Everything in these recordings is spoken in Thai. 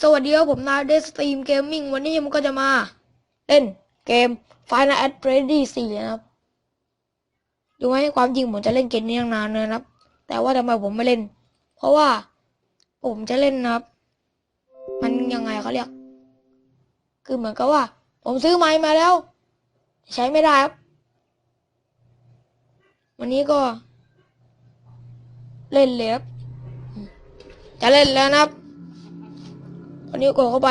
สวัสดีครับผมนายเดสตรีมเกมมิ่งวันนี้ผมก็จะมา เล่นเกม Final a d r e d y 4นะครับดูไหมความจริงผมจะเล่นเกมนี้ตั้งนานเลยนะครับ แต่ว่าทำไมผมไม่เล่น เพราะว่าผมจะเล่นนะครับ มันยังไงเขาเรียก คือเหมือนกับว่า ผมซื้อไม้มาแล้ว ใช้ไม่ได้ครับ วันนี้ก็ เล่นเลยครับจะเล่นแล้วนะครับ วันนี้กดเข้าไป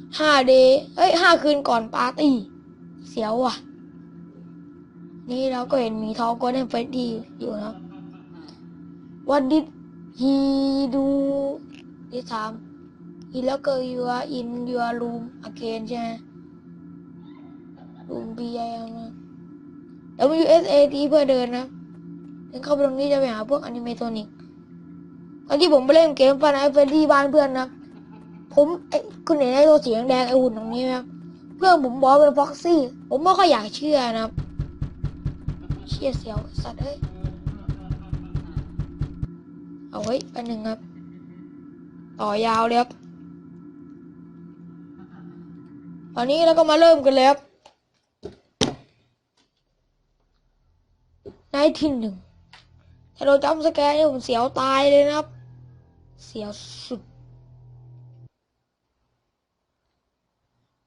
5 day เอ้ย5คืนก่อนปาร์ตี้ เสียวว่ะ นี่เราก็เห็นมีทองก็เล่นเฟรดดี้อยู่นะครับ What did he do this time he locked you in your room again ใช่ไหม room B I M W S A T เพื่อเดินนะเดินเข้าไปตรงนี้จะไปหาพวกอนิเมโทนิกตอนที่ผมไปเล่นเกมฟันไอเฟรดดี้บ้านเพื่อนนะ ผมไอ้คุณเห็นไอ้ตัวสีแดงไอ้หุ่นตรงนี้ไหมครับเพื่อนผมบอกเป็นฟ็อกซี่ ผมไม่ค่อยอยากเชื่อนะครับ เชื่อเสียวสัตว์เอ้ยเอาไว้อันหนึ่งครับ ต่อยาวเลยครับตอนนี้เราก็มาเริ่มกันเลยครับในที่หนึ่งถ้าเราจำสแกนเนี่ยผมเสียวตายเลยนะครับ เสียวสุด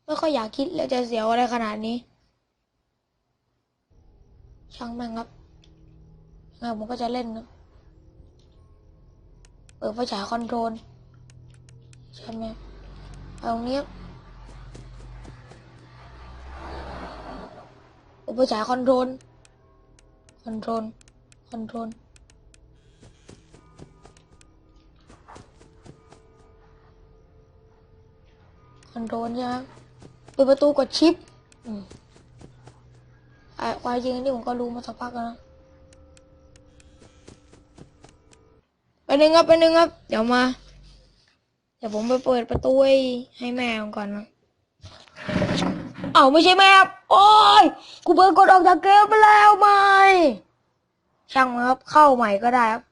ไม่ค่อยอยากคิดแล้วจะเสียวอะไรขนาดนี้ ช่างแม่งครับยังไงผมก็จะเล่นนะเปิดไฟฉายคอนโทรลใช่ไหมเอาตรงนี้เปิดไฟฉายคอนโทรลคอนโทรลคอนโทรลคอนโทรลใช่ไหม ปิดประตูกดชิปอะความจริงนี่ผมก็รู้มาสักพักแล้วนะไปหนึ่งครับไปหนึ่งครับ เดี๋ยวมา เดี๋ยวผมไปเปิดประตูให้แม่ก่อนนะเอ้าไม่ใช่แม่ครับโอ้ยกูเปิดกดออกจากเกมไปแล้วไหมช่างมันครับเข้าใหม่ก็ได้ครับ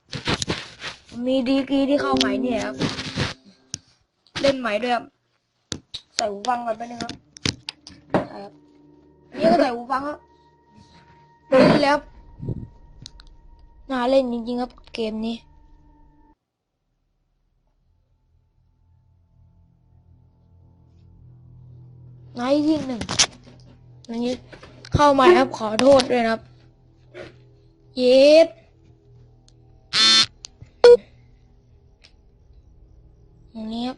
มีดีกีที่เข้าใหม่เนี่ยครับ เล่นใหม่ด้วยครับใส่หูฟังก่อนไปหนึ่งครับ นี่ก็ใส่หูฟังครับเล่นแล้วน่าเล่นจริงๆครับเกมนี้ไนท์ที่หนึ่งอันนี้เข้ามาครับขอโทษด้วยนะครับ เย็ดอย่างนี้ครับ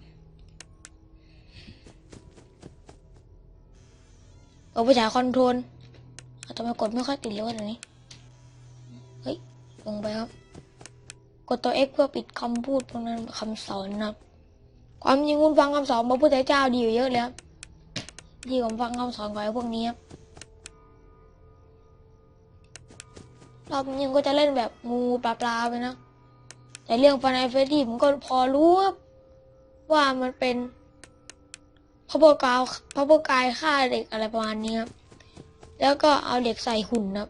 เอาไปฉายคอนโทรลอาจจะมกดไม่ค่อยติดเลยว่าตรงนี้ เฮ้ย ลงไปครับ กดตัว X เพื่อปิดคำพูดพวกนั้นคำสอนนะครับ ความจริงคุณฟังคำสอนพระพุทธเจ้าดีอยู่เยอะเลยครับที่ผมฟังคำสอนของไอ้พวกนี้ครับรอบนี้ก็จะเล่นแบบงูปลาปลาไปนะ แต่เรื่องฟันไอเฟรดดี้ผมก็พอรู้ครับว่ามันเป็น พระโบกาวพระโบกายฆ่าเด็กอะไรประมาณนี้ครับ แล้วก็เอาเด็กใส่หุ่นครับ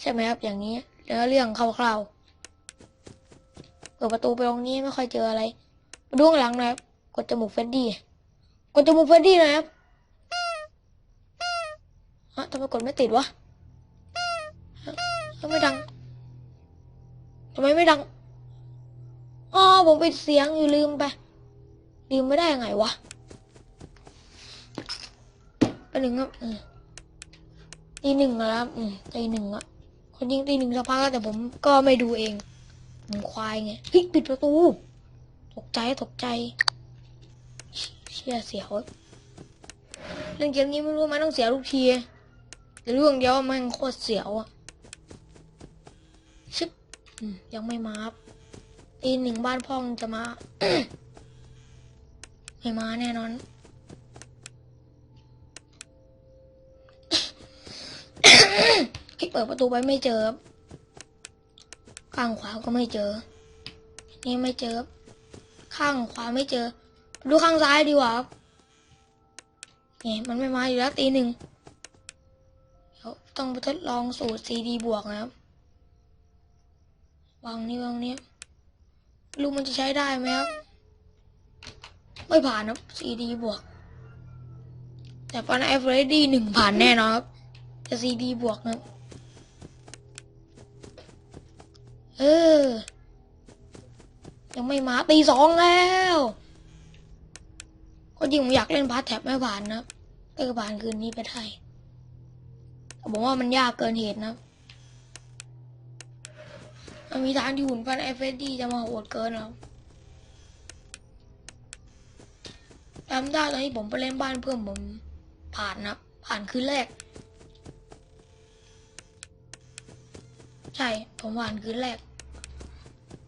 ใช่ไหมครับอย่างนี้แล้วเรื่องคร่าวๆเปิดประตูไปตรงนี้ไม่ค่อยเจออะไรดูข้างหลังหนะครับ กดจมูกเฟรดดี้ กดจมูกเฟรดดี้หนะครับฮะทำไมกดไม่ติดวะฮะทำไมดังทำไมไม่ดัง อ๋อผมปิดเสียงอยู่ลืมไป ลืมไม่ได้ยังไงวะไปหนึ่งครับอืมตีหนึ่งแล้วอืมตีหนึ่งอะคนยิงตีหนึ่งสักพักแต่ผมก็ไม่ดูเองผมควายไงเฮ้ยปิดประตู ตกใจตกใจ เชี่ยเสียวเล่นเกมนี้ไม่รู้มันต้องเสียทุกทีแต่เรื่องเดียวมันโคตรเสียวอะชิบยังไม่มาครับ ตีหนึ่งบ้านพ่องจะมา ไม่มาแน่นอน ที่เปิดประตูไปไม่เจอข้างขวาก็ไม่เจอ นี่ไม่เจอ ข้างขวาไม่เจอ ดูข้างซ้ายดีกว่าครับนี่มันไม่มาอยู่แล้วตีหนึ่งเดี๋ยวต้องไปทดลองสูตร CD บวกนะครับวางนี่วางนี้ ไม่รู้มันจะใช้ได้ไหมครับ ไม่ผ่านครับ CD บวก แต่ฟันไอฟเรดดี้หนึ่งผ่านแน่นอนครับแต่ CD บวกนะเออ ยังไม่มาตีสองแล้ว ก็จริงผมอยากเล่นพาร์ทแท็บไม่ผ่านนะครับก็ผ่านคืนนี้ไปได้แต่ผมว่ามันยากเกินเหตุนะ มันมีทางที่หุ่นฟันไอเฟรดดี้จะมาโหดเกินแล้วจำได้ตอนที่ผมไปเล่นบ้านเพื่อนผมผ่านนะผ่านคืนแรก ใช่ ผมผ่านคืนแรก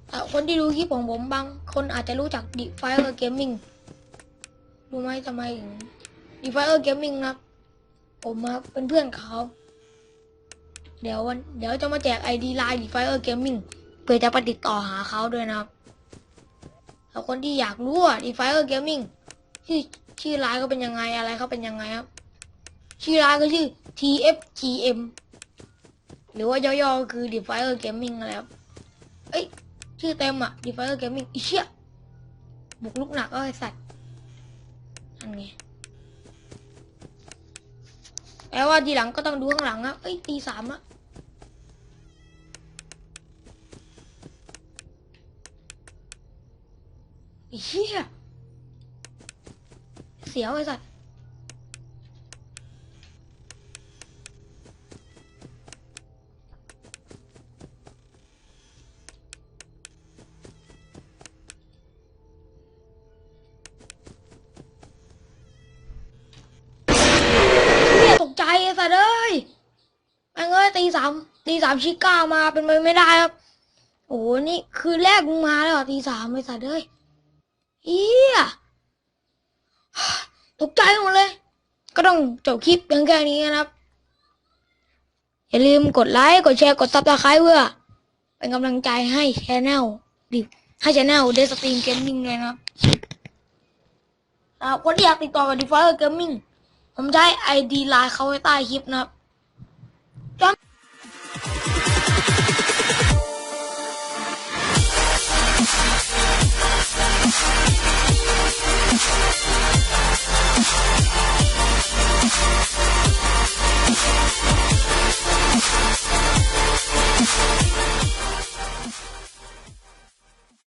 แต่คนที่ดูคลิปของผมบาง คนอาจจะรู้จัก d e f i r Gaming รู้ไหมทำไมถึง d e f i r Gaming นะครับผมครับเป็นเพื่อนเขา เดี๋ยววัน เดี๋ยวจะมาแจก ID Line d e f i r Gaming เกมมิง พื่อจะไปติดต่อหาเขาด้วยนะครับแล้วคนที่อยากรู้ว่า d e f i r Gaming ชื่อชื่อไลน์เขาเป็นยังไงอะไรเขาเป็นยังไงครับ ชื่อไลน์ก็ชื่อ TFGM หรือว่าย่อๆคือ d e f i r Gaming นั่นและครับ เอ้ย ชื่อเต็มอะ d e f i r Gaming อีเชี่ยบุกลุกหนักก็ไอสัตว์นั่นไงแปลว่าทีหลังก็ต้องดูข้างหลังอะเอ้ยตีสามละ เชี่ยเสียวไอสัตว์เนี่ยตกใจไอ้สัตว์เอ้ยแม่งเอ้ยตีสามตีสามชิก้ามาเป็นไปไม่ได้ครับ โอ้โหนี่คืนแรกมึงมาแล้วตีสามไอ้สัตว์เอ้ย เอียตกใจหมดเลย ก็ต้องจบคลิปเพียงแค่นี้นะครับ อย่าลืมกดไลค์ กดแชร์ กดซับสไครต์เพื่อ เป็นกำลังใจให้ชแนลดิให้ชแนลเดสตรีมเกมมิ่งเลยนะครับคนที่อยากติดต่อกับดีฟาเกมมิ่งผมให้ไอดีไลน์เขาไว้ใต้คลิปนะครับจำ